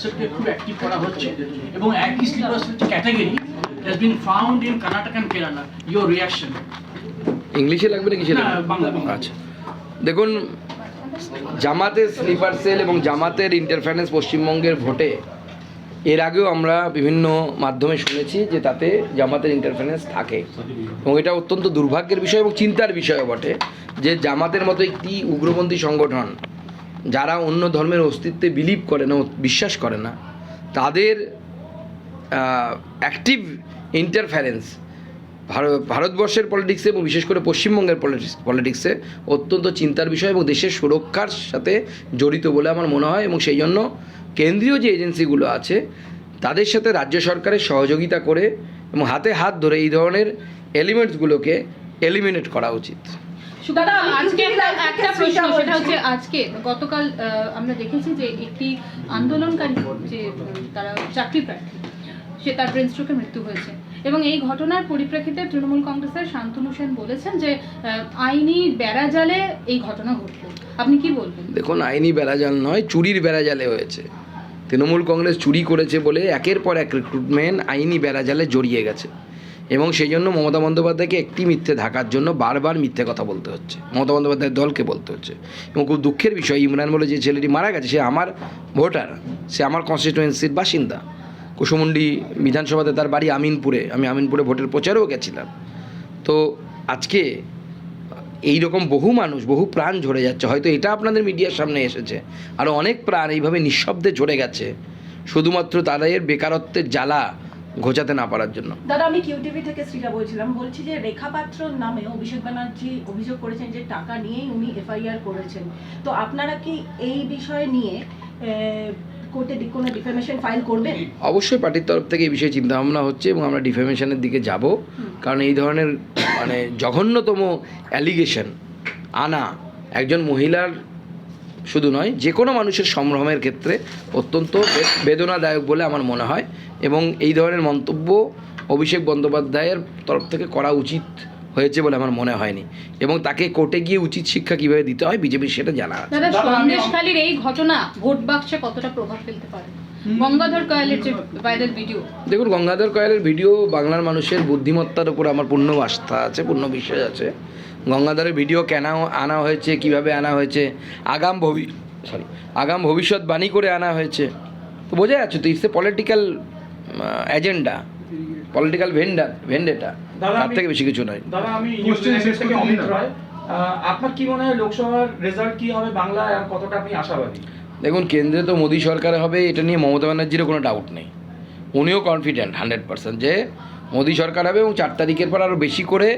সেলকে খুব অ্যাক্টিভ করা হচ্ছে। এবং একই sleeper cell category has been found in Karnataka and Kerala your reaction ইংলিশে লাগবে না কিসে না, লাগবে বাংলা। আচ্ছা। দেখুন জামাতের স্লিপার সেল এবং জামাতের ইন্টারফারেন্স পশ্চিমবঙ্গের ভোটে এর আগেও আমরা বিভিন্ন মাধ্যমে শুনেছি যে তাতে জামাতের ইন্টারফারেন্স থাকে। এবং এটা অত্যন্ত দুর্ভাগ্যের বিষয় এবং চিন্তার বিষয় বটে যে জামাতের মতো একটি উগ্রপন্থী সংগঠন যারা অন্য ধর্মের অস্তিত্বে বিলিভ করে না, বিশ্বাস করে না, তাদের অ্যাক্টিভ ইন্টারফারেন্স ভারতবর্ষের পলিটিক্সে এবং বিশেষ করে পশ্চিমবঙ্গের পলিটিক্স পলিটিক্সে অত্যন্ত চিন্তার বিষয় এবং দেশের সুরক্ষার সাথে জড়িত বলে আমার মনে হয় এবং সেই জন্য কেন্দ্রীয় যে এজেন্সিগুলো আছে, তাদের সাথে রাজ্য সরকারের সহযোগিতা করে এবং হাতে হাত ধরে এই ধরনের এলিমেন্টসগুলোকে এলিমিনেট করা উচিত। দাদা আজকে একটা প্রশ্ন সেটা হচ্ছে আজকে গতকাল আহ, আমরা দেখেছি যে একটি আন্দোলনকারী যে তারা চাকরি প্রার্থী সে তার ব্রেন স্ট্রোকে মৃত্যু হয়েছে। এবং এই ঘটনার পরিপ্রেক্ষিতে তৃণমূল কংগ্রেসের শান্তনু সেন বলেছেন যে আইনি বেড়াজালে এই ঘটনা ঘটল। আপনি কি বলবেন? দেখুন আইনি বেড়াজাল নয় চুরির বেড়াজালে হয়েছে। তৃণমূল কংগ্রেস চুরি করেছে বলে একের পর এক রিক্রুটমেন্ট আইনি বেড়াজালে জড়িয়ে গেছে। এবং সেই জন্য মমতা বন্দ্যোপাধ্যায়কে একটি মিথ্যে ঢাকার জন্য বারবার মিথ্যে কথা বলতে হচ্ছে। মমতা বন্দ্যোপাধ্যায়ের দলকে বলতে হচ্ছে। এবং খুব দুঃখের বিষয়, ইমরান বলে যে ছেলেটি মারা গেছে, সে আমার ভোটার, সে আমার কনস্টিটুয়েন্সির বাসিন্দা। কুসুমুন্ডি বিধানসভাতে তার বাড়ি আমিনপুরে, আমি আমিনপুরে ভোটের প্রচারেও গেছিলাম। তো আজকে এই রকম বহু মানুষ, বহু প্রাণ ঝরে যাচ্ছে। হয়তো এটা আপনাদের মিডিয়ার সামনে এসেছে। আরও অনেক প্রাণ এইভাবে নিঃশব্দে ঝরে গেছে। শুধুমাত্র তাদের বেকারত্বের জ্বালা ঘোচাতে না পারার জন্য। দাদা আমি কিউটিভি থেকে শ্রীটা বলছিলাম। বলছি যে রেখা পাত্র নামে অভিষেক ব্যানার্জি অভিযোগ করেছেন যে টাকা নিয়েই উনি এফআইআর করেছেন। তো আপনারা কি এই বিষয় নিয়ে কোর্টে কোনো ডিফেমেশন ফাইল করবেন? অবশ্যই পার্টির তরফ থেকে এই বিষয়ে চিন্তা ভাবনা হচ্ছে এবং আমরা ডিফেমেশনের দিকে যাব। কারণ এই ধরনের মানে জঘন্যতম অ্যালিগেশন আনা একজন মহিলার শুধু নয় যে কোনো মানুষের সম্ভ্রমের ক্ষেত্রে অত্যন্ত বে- বেদনাদায়ক বলে আমার মনে হয় এবং এই ধরনের মন্তব্য অভিষেক বন্দ্যোপাধ্যায়ের তরফ থেকে করা উচিত হয়েছে বলে আমার মনে হয়নি এবং তাকে কোর্টে গিয়ে উচিত শিক্ষা কীভাবে দিতে হয় বিজেপির সেটা জানা আছে। দাদা দাদা, সন্দেশখালীর এই ঘটনা ভোট বাক্সে কতটা প্রভাব ফেলতে পারে? গঙ্গাধর কয়ালের যে ভাইরাল ভিডিও। দেখুন গঙ্গাধর কয়ালের ভিডিও বাংলার মানুষের বুদ্ধিমত্তার উপর আমার পূর্ণ আস্থা আছে পূর্ণ বিশ্বাস আছে। গঙ্গাধরের ভিডিও কেন আনা হয়েছে কীভাবে আনা হয়েছে আগাম ভবি সরি আগাম ভবিষ্যৎবাণী করে আনা হয়েছে। তো বোঝা যাচ্ছে তো it's a political agenda political vendor vendetta তার থেকে বেশি কিছু নয়। দাদা আমি থেকে অমিত। রয় আপনার কি মনে হয় লোকসভার রেজাল্ট কি হবে আর কতটা আপনি আশাবাদী? দেখুন কেন্দ্রে তো মোদী সরকার হবে এটা নিয়ে মমতা ব্যানার্জিরও কোনো ডাউট নেই। উনিও কনফিডেন্ট হান্ড্রেড পার্সেন্ট যে মোদী সরকার হবে এবং চার তারিখের পর আরও বেশি করে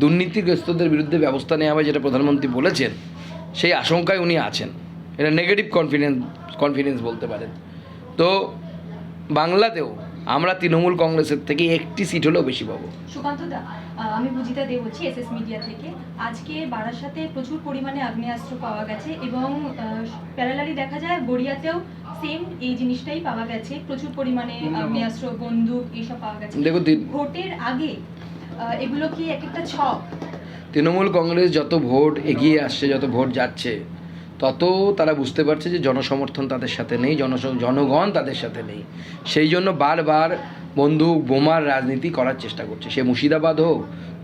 দুর্নীতিগ্রস্তদের বিরুদ্ধে ব্যবস্থা নেওয়া হবে যেটা প্রধানমন্ত্রী বলেছেন সেই আশঙ্কায় উনি আছেন। এটা নেগেটিভ কনফিডেন্স কনফিডেন্স বলতে পারেন। তো বাংলাতেও আমরা তৃণমূল কংগ্রেসের থেকে একটি সিট হলেও বেশি পাবো। সুকান্ত দা আহ, আমি বুঝিতা দে বলছি এসএস মিডিয়া থেকে। আজকে বারাসাতে প্রচুর পরিমাণে আগ্নেয়াস্ত্র পাওয়া গেছে এবং প্যারালারি দেখা যায় গড়িয়াতেও সেম এই জিনিসটাই পাওয়া গেছে। প্রচুর পরিমাণে আগ্নেয়াস্ত্র বন্দুক এইসব পাওয়া গেছে। দেখুন ভোটের আগে এগুলো কি এক একটা ছক? তৃণমূল কংগ্রেস যত ভোট এগিয়ে আসছে, যত ভোট যাচ্ছে, তত তারা বুঝতে পারছে যে জনসমর্থন তাদের সাথে নেই জন জনগণ তাদের সাথে নেই। সেই জন্য বারবার বন্দুক বোমার রাজনীতি করার চেষ্টা করছে। সে মুর্শিদাবাদ হোক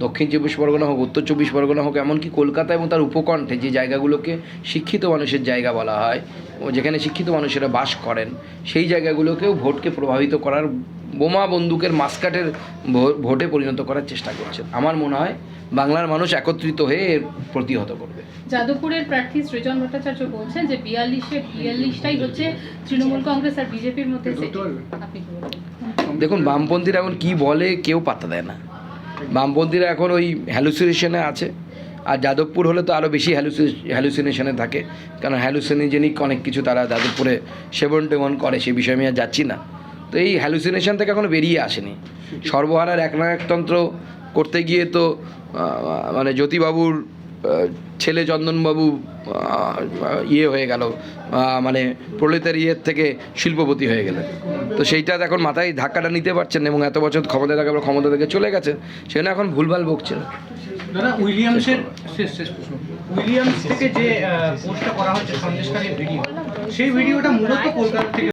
দক্ষিণ চব্বিশ পরগনা হোক উত্তর চব্বিশ পরগনা হোক এমনকি কলকাতা এবং তার উপকণ্ঠে যে জায়গাগুলোকে শিক্ষিত মানুষের জায়গা বলা হয় ও যেখানে শিক্ষিত মানুষেরা বাস করেন সেই জায়গাগুলোকেও ভোটকে প্রভাবিত করার বোমা বন্দুকের মাসকাটের ভোটে পরিণত করার চেষ্টা করছে। আমার মনে হয় বাংলার মানুষ একত্রিত হয়ে এর প্রতিহত করবে। যাদবপুরের প্রার্থী সৃজন ভট্টাচার্য বলছেন যে বিয়াল্লিশে বিয়াল্লিশটাই হচ্ছে তৃণমূল কংগ্রেস আর বিজেপির মধ্যে আপনি দেখুন, বামপন্থীরা এখন কি বলে কেউ পাত্তা দেয় না। বামপন্থীরা এখন ওই হ্যালুসিনেশনে আছে। আর যাদবপুর হলে তো আরও বেশি হ্যালুসিনেশনে থাকে। কারণ হ্যালুসিনোজেনিক অনেক কিছু তারা যাদবপুরে সেবন টেবন করে সে বিষয়ে আমি আর যাচ্ছি না। তো এই হ্যালুসিনেশন থেকে এখনও বেরিয়ে আসেনি। সর্বহারার একনায়কতন্ত্র করতে গিয়ে তো মানে জ্যোতিবাবুর ছেলে চন্দনবাবু ইয়ে হয়ে গেল মানে প্রলেতার ইয়ের থেকে শিল্পপতি হয়ে গেলেন। তো সেইটা এখন মাথায় ধাক্কাটা নিতে পারছেন এবং এত বছর ক্ষমতা থাকে ক্ষমতা থেকে চলে গেছে, সেজন্য এখন ভুলভাল বকছেন দাদা, উইলিয়ামসের শেষ শেষ প্রশ্ন। উইলিয়ামস থেকে যে পোস্টটা করা হচ্ছে সন্দেশকারীর ভিডিও, সেই ভিডিওটা মূলত কলকাতা থেকে